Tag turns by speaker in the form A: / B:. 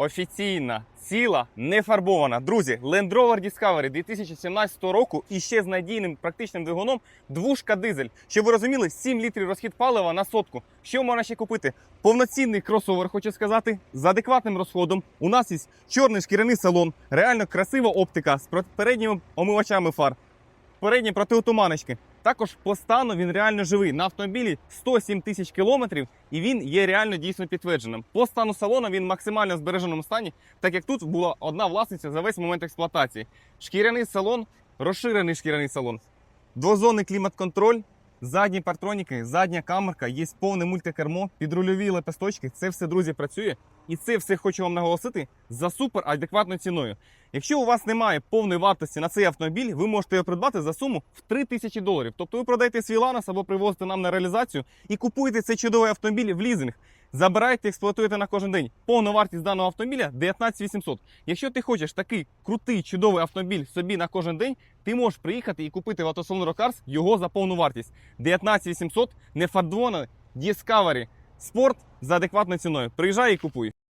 A: Офіційна, ціла, не фарбована. Друзі, Land Rover Discovery 2017 року і ще з надійним практичним двигуном двушка дизель. Щоб ви розуміли, 7 літрів розхід палива на сотку. Що можна ще купити? Повноцінний кросовер, хочу сказати, з адекватним розходом. У нас є чорний шкіряний салон, реально красива оптика з передніми омивачами фар, передні протиотуманочки. Також по стану він реально живий. На автомобілі 107 тисяч кілометрів, і він є реально дійсно підтвердженим. По стану салону він максимально в збереженому стані, так як тут була одна власниця за весь момент експлуатації. Шкіряний салон, розширений шкіряний салон, двозонний клімат-контроль, задні партроніки, задня камерка, є повне мультикермо, підрульові лепесточки. Це все, друзі, працює. І це все хочу вам наголосити за супер адекватною ціною. Якщо у вас немає повної вартості на цей автомобіль, ви можете його придбати за суму в 3 тисячі доларів. Тобто ви продаєте свій ланос або привозите нам на реалізацію і купуєте цей чудовий автомобіль в лізинг. Забираєте, експлуатуєте на кожен день. Повна вартість даного автомобіля 19 800. Якщо ти хочеш такий крутий, чудовий автомобіль собі на кожен день, ти можеш приїхати і купити в автосалон Рокарс його за повну вартість. 19 800, не фардвони, Discovery, спорт за адекватною ціною. Приїжджай і купуй.